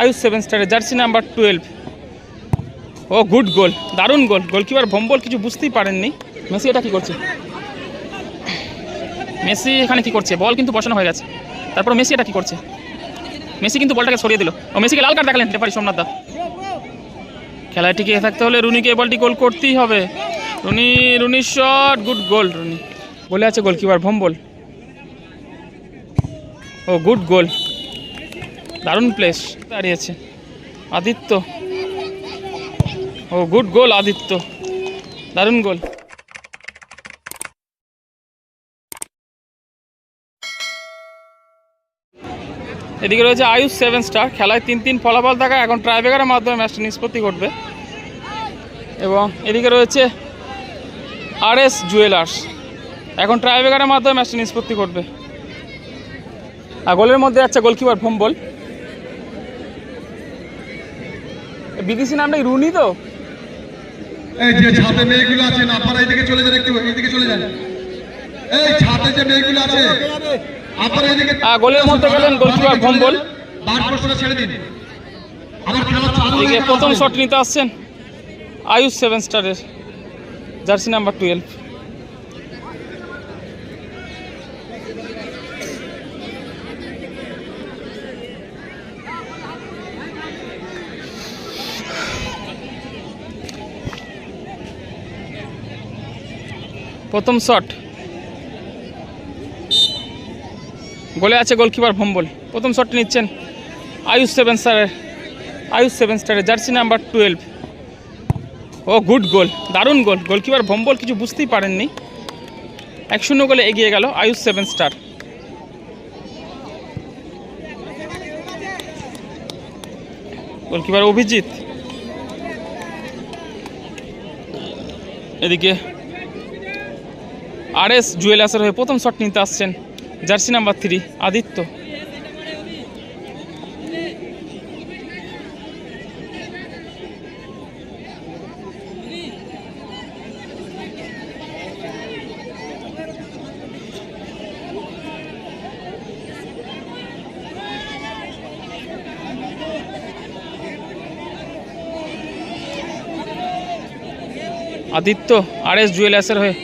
Ayush seven স্টারের jersey number twelve ও good goal দারুণ goal goalkeeper Bhombol কিছু বুঝতেই পারেননি। মেসি এটা কি করছে? মেসি এখানে কি করছে? বল কিন্তু বসানো হয়ে গেছে। তারপর মেসি এটা কি করছে? মেসি কিন্তু বলটাকে সরিয়ে দিল। ও, মেসিকে লাল কার্ড দেখালেন রেফারি সোমনাথ দা। খেলায় টিকে থাকতে হলে রুনিকে এই বলটি গোল করতেই হবে। Rooney Rooney shot good goal Rooney. বলে আছে গোলকিপার ভম্বল। ও গুড গোল দারুণ প্লেস দাঁড়িয়েছে। আদিত্য। ও গুড গোল আদিত্য। দারুণ গোল এদিকে রয়েছে আয়ুষ সেভেন স্টার খেলায় তিন তিন ফলাফল থাকা এখন ট্রাইবেকারের মাধ্যমে ম্যাচটি নিষ্পত্তি ঘটবে। এবং এদিকে রয়েছে আর এস জুয়েলার্স এখন ট্রাইবেকারের মাধ্যমে ম্যাচটি নিষ্পত্তি ঘটবে। আর গোলের মধ্যে যাচ্ছে গোলকিপার ভম্বল বিদেশি নামটা রুনি তো? এই যে ছাদে মেয়েগুলো আছে না আপনারা এইদিকে চলে যান একটু এইদিকে চলে যান। এই ছাদে যে মেয়েগুলো আছে আপনারা এইদিকে আহ, গোলের মধ্যে গেলেন গোলকিপার ভম্বল। বার বছরটা ছেড়ে দিন। আবার খেলা চালু এদিকে গেলে প্রথম শট নিতে আসছেন আয়ুষ সেভেন স্টারের জার্সি নাম্বার টুয়েলভ। প্রথম শট গোলে আছে গোলকিপার ভম্বল। প্রথম শটটি নিচ্ছেন আয়ুষ সেভেন স্টারের আয়ুষ সেভেন স্টারের jersey number twelve oh good goal দারুণ গোল গোলকিপার ভম্বল কিছু বুঝতেই পারেননি। এক শূন্য গোলে এগিয়ে গেল Ayush seven star goalkeeper Abhijit. এদিকে আর এস জুয়েলার্সের হয়ে প্রথম শট নিতে আসছেন। Jersey number three Aditya Aditya R S জুয়েলার্সের হয়ে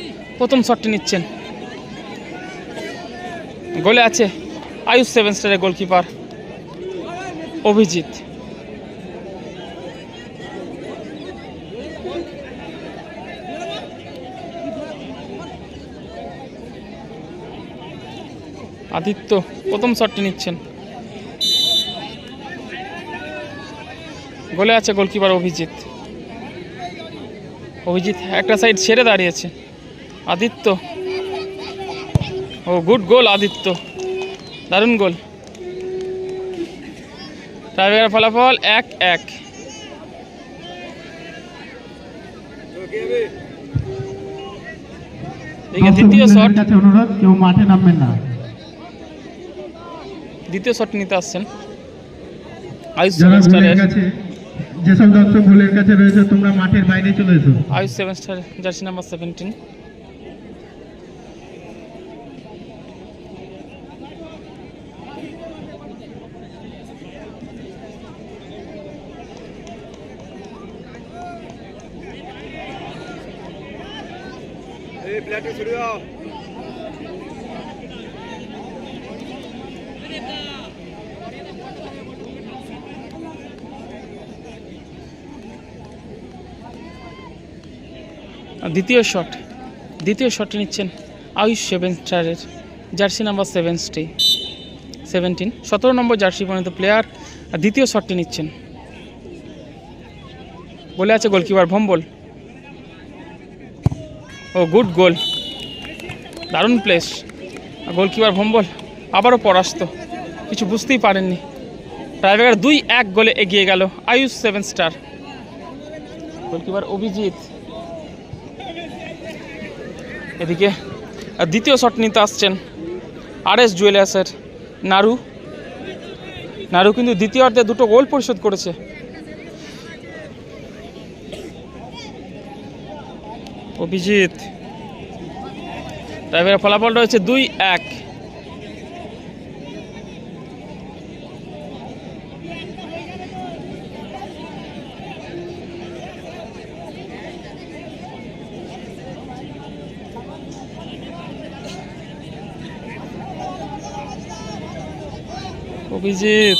প্রথম শটটি নিচ্ছেন। গোলে আছে আয়ুষ সেভেন স্টারের গোলকিপার অভিজিৎ। আদিত্য প্রথম শটটি নিচ্ছেন। গোলে আছে গোলকিপার অভিজিৎ। অভিজিৎ একটা সাইড ছেড়ে দাঁড়িয়েছে। আদিত্য। ও গুড গোল আদিত্য। দারুণ গোল টাইব্রেকার ফলাফল এক এক। দ্বিতীয় শট অনুরোধ কেউ মাঠে নামবেন না। দ্বিতীয় শট নিতে আসছেন। আয়ুষ যারা সেভেন স্টারের কাছে যেসব দর্শক ভুলের কাছে রয়েছে তোমরা মাঠের বাইরে চলে এসো। Ayush seven star jersey number seventeen আর দ্বিতীয় শট। দ্বিতীয় শটটি নিচ্ছেন আয়ুষ সেভেন স্টারের জার্সি নাম্বার সেভেন্টি সেভেন্টিন, সতেরো নম্বর জার্সি পরিণত প্লেয়ার। আর দ্বিতীয় শটটি নিচ্ছেন। বলে আছে গোলকিপার ভম্বল। ও গুড গোল দারুণ প্লেস গোলকিপার ভম্বল আবারও পরাস্ত। কিছু বুঝতেই পারেননি। টাইব্রেকার দুই এক গোলে এগিয়ে গেল Ayush seven star goalkeeper Abhijit. এদিকে দ্বিতীয় শট নিতে আসছেন আর এস জুয়েলার্সের নারু। নারু কিন্তু দ্বিতীয় অর্ধে দুটো গোল পরিশোধ করেছে। অভিজিৎ। ড্রাইভারের ফলাফলটা হচ্ছে দুই এক। অভিজিৎ।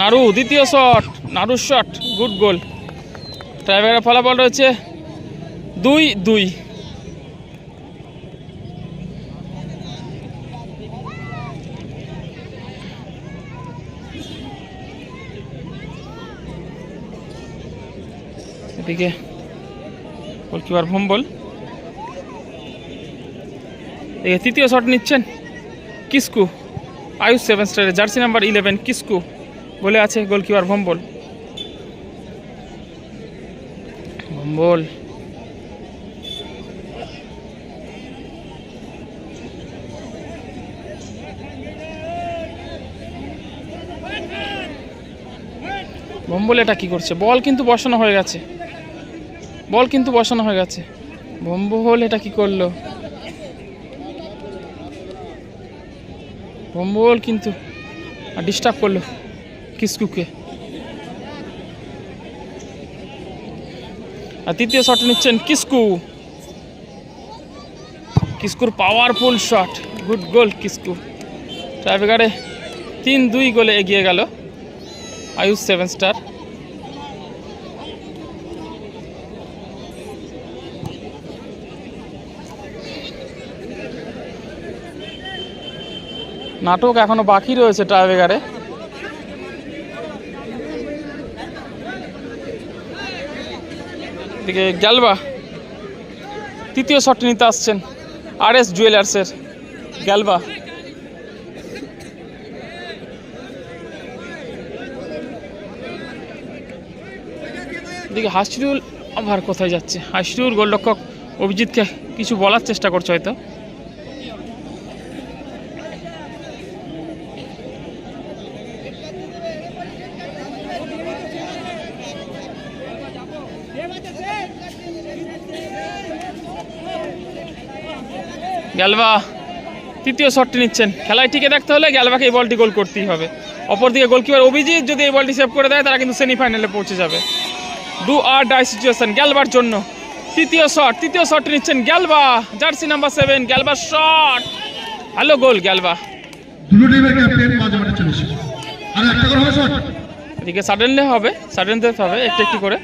নাড়ু দ্বিতীয় শট নাড়ুর শট গুড গোল ড্রাইভারের ফলাফল রয়েছে দুই দুই। এদিকে গোলকিপার ভম্বল এদিকে তৃতীয় শট নিচ্ছেন কিসকু। আয়ুষ সেভেন স্টারের জার্সি নাম্বার ইলেভেন কিসকু। বলে আছে গোলকিপার ভম্বল। ভম্বল। ভম্বল এটা কি করছে? বল কিন্তু বসানো হয়ে গেছে। বল কিন্তু বসানো হয়ে গেছে। ভম্বল এটা কি করল? ভম্বল কিন্তু ডিস্টার্ব করল কিসকুকে। আর তৃতীয় শট নিচ্ছেন Kisku. কিস্কুর powerful shot good goal Kisku. ট্রাইবেগারে তিন দুই গোলে এগিয়ে গেল। Ayush seven star. নাটক এখনও বাকি রয়েছে ট্রাইবেগারে দিকে গ্যালবা, তৃতীয় শটটি নিতে আসছেন আর এস জুয়েলার্সের গ্যালবা। দিকে হাসিরুল আবার কোথায় যাচ্ছে? হাসিরুল, গোলরক্ষক অভিজিৎকে কিছু বলার চেষ্টা করছে হয়তো। গ্যালবা তৃতীয় শটটি নিচ্ছেন। খেলায় টিকে থাকতে হলে গ্যালবাকে এই বলটি গোল করতেই হবে। অপরদিকে গোলকিপার অভিজিৎ যদি এই বলটি সেভ করে দেয়, তারা কিন্তু সেমিফাইনালে পৌঁছে যাবে। ডু আর ডাই সিচুয়েশন গ্যালবার জন্য। তৃতীয় শট তৃতীয় শট নিচ্ছেন গ্যালবা জার্সি নাম্বার সেভেন গ্যালবার শট ভালো গোল গ্যালবা এদিকে সাডেনলি হবে সাডেন হবে একটু একটু করে।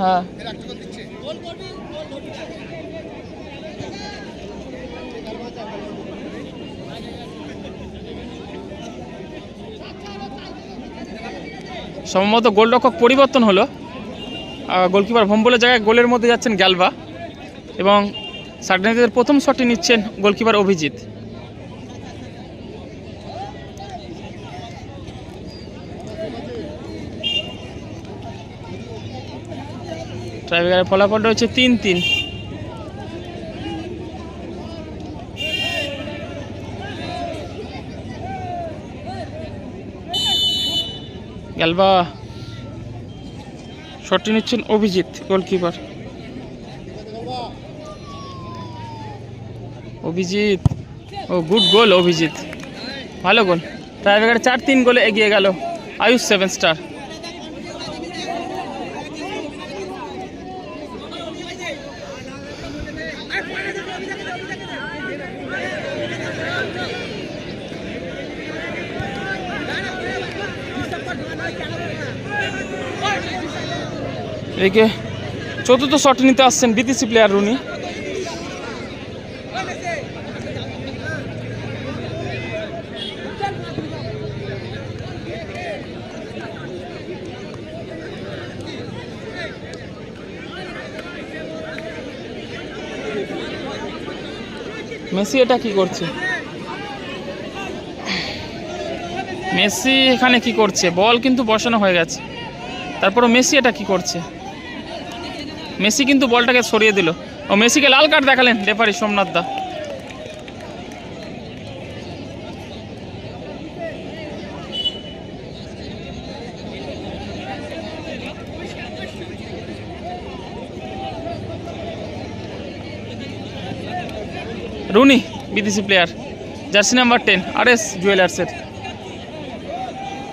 হ্যাঁ। সম্ভবত গোলরক্ষক পরিবর্তন হলো। গোলকিপার ভম্বলের জায়গায় গোলের মধ্যে যাচ্ছেন গ্যালবা এবং সাডেনিদের প্রথম শটটি নিচ্ছেন গোলকিপার অভিজিৎ। ট্রাইবেগারের ফলাফল রয়েছে তিন তিন। গ্যালবা শটটি নিচ্ছেন অভিজিৎ গোলকিপার অভিজিৎ, ও গুড গোল অভিজিৎ। ভালো গোল ট্রাইবেগার চার তিন গোলে এগিয়ে গেল। আয়ুষ সেভেন স্টার এদিকে চতুর্থ শট নিতে আসছেন বিদেশি প্লেয়ার রুনি মেসি এটা কি করছে? মেসি এখানে কি করছে? বল কিন্তু বসানো হয়ে গেছে। তারপরে মেসি এটা কি করছে? মেসি কিন্তু বলটাকে সরিয়ে দিল। ও মেসিকে লাল কার্ড দেখালেন রেফারি সোমনাথ দা। রুনি, বিদেশি player jersey number ten R S জুয়েলার্সের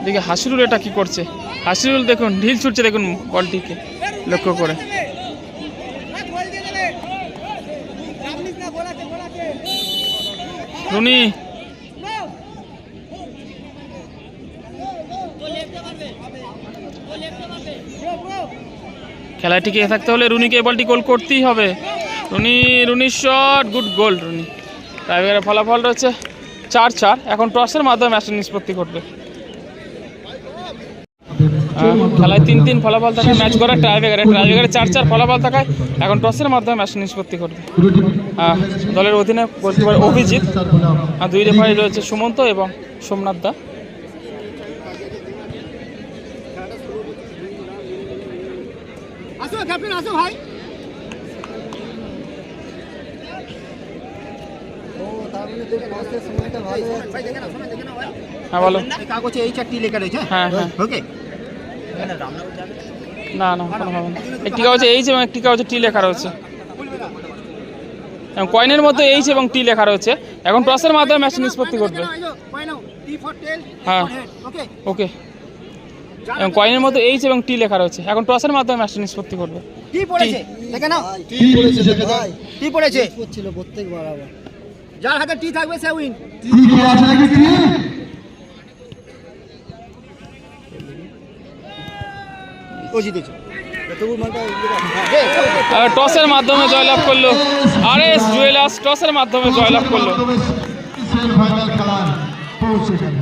দেখে হাসিরুল এটা কি করছে? হাসিরুল দেখুন, ঢিল ছুটছে দেখুন বলটিকে, লক্ষ্য করে। রুনি। খেলায় টিকে থাকতে হলে রুনিকে এই বলটি গোল করতেই হবে। রুনি রুনির শট গুড গোল রুনি। টাইব্রেকারের ফলাফল রয়েছে চার চার। এখন টসের মাধ্যমে ম্যাচটা নিষ্পত্তি আহ, খেলায় তিন তিন ফলাফল থাকায় ম্যাচ করে টাইব্রেকারে টাইব্রেকারে চার চার ফলাফল থাকায় এখন টসের মাধ্যমে ম্যাচ নিষ্পত্তি করবে। দলের অধীনে গোলকিপার অভিজিৎ আর দুই রেফারি রয়েছে সুমন্ত এবং সোমনাথ দা। আসো ক্যাপ্টেন আসো ভাই। হ্যাঁ বলো। কাগজে এই চারটি লেখা রয়েছে হ্যাঁ? হ্যাঁ ওকে না না কোনো হবে না একটি কাগজে এইচ এবং একটি কাগজে টি লেখা রয়েছে। এবং কয়েনের মধ্যে এইচ এবং টি লেখা রয়েছে। এখন টসের মাধ্যমে ম্যাচ নিষ্পত্তি করবে হ্যাঁ। ওকে ওকে এবং কয়েনের মধ্যে এইচ এবং টি লেখা রয়েছে। এখন টসের মাধ্যমে ম্যাচটা নিষ্পত্তি করবে পড়েছে দেখে নাও। দেখে পড়েছে। প্রত্যেকবার আবার যার হাতে টি থাকবে সে উইন কি কি আছে নাকি কি ও জিতেছে আর টসের মাধ্যমে জয়লাভ করল। আর এস জুয়েলার্স টসের মাধ্যমে জয়লাভ করল। সেমিফাইনাল খেলায় পৌঁছে গেল।